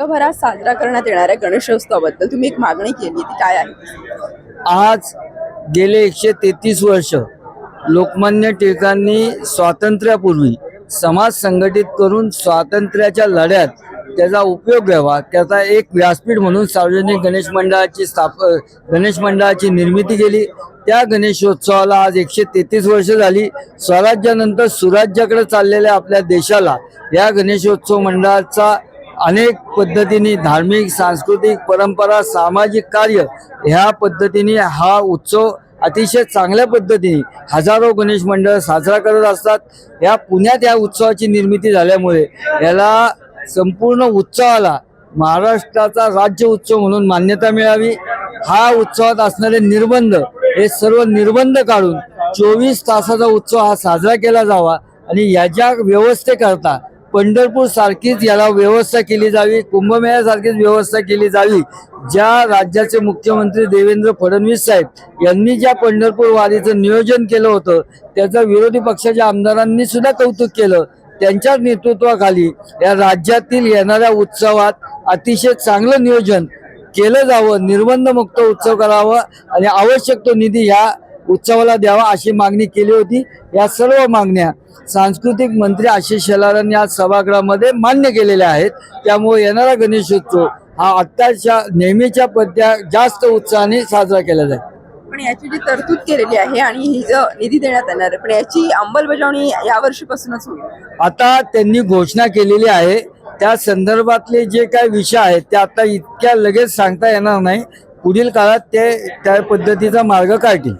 जगभरात साजरा करण्यात येणाऱ्या गणेशोत्सवाबद्दल तुम्ही एक मागणी केली ती काय आहे? आज गेले एकशे तेहतीस वर्ष लोकमान्य टिळकांनी स्वातंत्र्यापूर्वी समाज संघटित करून स्वातंत्र्याच्या लढ्यात त्याचा उपयोग घ्यावा त्याचा एक व्यासपीठ म्हणून सार्वजनिक गणेश मंडळाची स्थाप गणेश मंडळाची निर्मिती केली. त्या गणेशोत्सवाला आज एकशे तेहतीस वर्ष झाली. स्वराज्यानंतर सुराज्याकडे चाललेल्या आपल्या देशाला या गणेशोत्सव मंडळाचा अनेक पद्धतीने धार्मिक सांस्कृतिक परंपरा सामाजिक कार्य ह्या पद्धतीने हा उत्सव अतिशय चांगल्या पद्धतीने हजारो गणेश मंडळ साजरा करत असतात. या पुण्यात या उत्सवाची निर्मिती झाल्यामुळे याला संपूर्ण उत्सवाला महाराष्ट्राचा राज्य उत्सव म्हणून मान्यता मिळावी. हा उत्सवात असणारे निर्बंध हे सर्व निर्बंध काढून चोवीस तासाचा उत्सव हा साजरा केला जावा आणि याच्या व्यवस्थेकरता पंढरपूर सारखीच याला व्यवस्था केली जावी कुंभमेळ्यासारखीच व्यवस्था केली जावी ज्या राज्याचे मुख्यमंत्री देवेंद्र फडणवीस साहेब यांनी ज्या पंढरपूर वारीचं नियोजन केलं होतं त्याचं विरोधी पक्षाच्या आमदारांनी सुद्धा कौतुक केलं. त्यांच्या नेतृत्वाखाली या राज्यातील येणाऱ्या उत्सवात अतिशय चांगलं नियोजन केलं जावं निर्बंधमुक्त उत्सव करावा आणि आवश्यक तो निधी ह्या उत्सवाला द्यावा अशी मागणी केली होती. या सर्व मागण्या सांस्कृतिक मंत्री आशिष शेलारांनी आज सभागृहामध्ये मान्य केलेल्या आहेत. त्यामुळे येणारा गणेशोत्सव हा आत्ताच्या नेहमीच्या पद्धत्या जास्त उत्साहाने साजरा केला जाईल. पण याची जी तरतूद केलेली आहे आणि ही जो निधी देण्यात येणार आहे पण याची अंमलबजावणी या वर्षीपासूनच होईल. आता त्यांनी घोषणा केलेली आहे. त्या संदर्भातले जे काही विषय आहेत ते आता इतक्या लगेच सांगता येणार नाही. पुढील काळात ते त्या पद्धतीचा मार्ग काढतील.